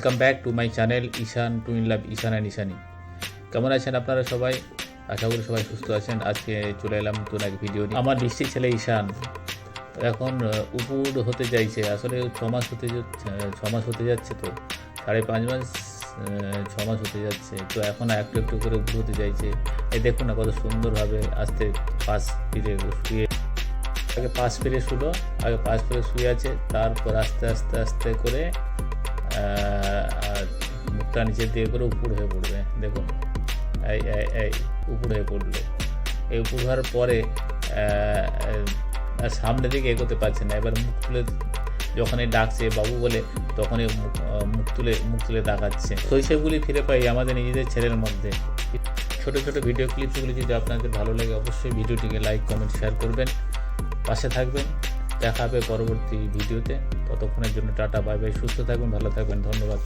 Welcome back to my channel Ishan two in love Ishan and Ishani কেমন আছেন আপনারা সবাই? আশা করি সবাই সুস্থ আছেন। আজকে চলে এলাম নতুন এক ভিডিও আমার বৃষ্টির ছেলে ঈশান। এখন উপুর হতে চাইছে। আসলে ছ মাস হতে ছ মাস হতে যাচ্ছে তো। সাড়ে পাঁচ মাস ছ মাস হতে যাচ্ছে। তো এখন একটু একটু করে উপর হতে চাইছে। এই দেখুন না কত সুন্দরভাবে আস্তে পাশ ফিরে শুয়ে আগে পাশ ফিরে শুলো। আগে পাশ ফিরে শুয়ে আছে। তারপর আস্তে আস্তে আস্তে করে আর মুখটা নিচের দিকে করে উপর হয়ে পড়বে, দেখুন। এই এই উপর হয়ে পড়ল। এই উপর হওয়ার পরে সামনের দিকে এগোতে পারছে না। এবার মুখ তুলে, যখনই ডাকছে বাবু বলে, তখনই মুখ মুখ তুলে মুখ তুলে তাকাচ্ছে শৈশবগুলি ফিরে পাই আমাদের নিজেদের ছেলের মধ্যে। ছোট ছোট ভিডিও ক্লিপসগুলি যদি আপনাদের ভালো লাগে, অবশ্যই ভিডিওটিকে লাইক কমেন্ট শেয়ার করবেন। পাশে থাকবেন। দেখা হবে পরবর্তী ভিডিওতে। ততক্ষণের জন্য টাটা বাই বাই সুস্থ থাকবেন ভালো থাকবেন ধন্যবাদ।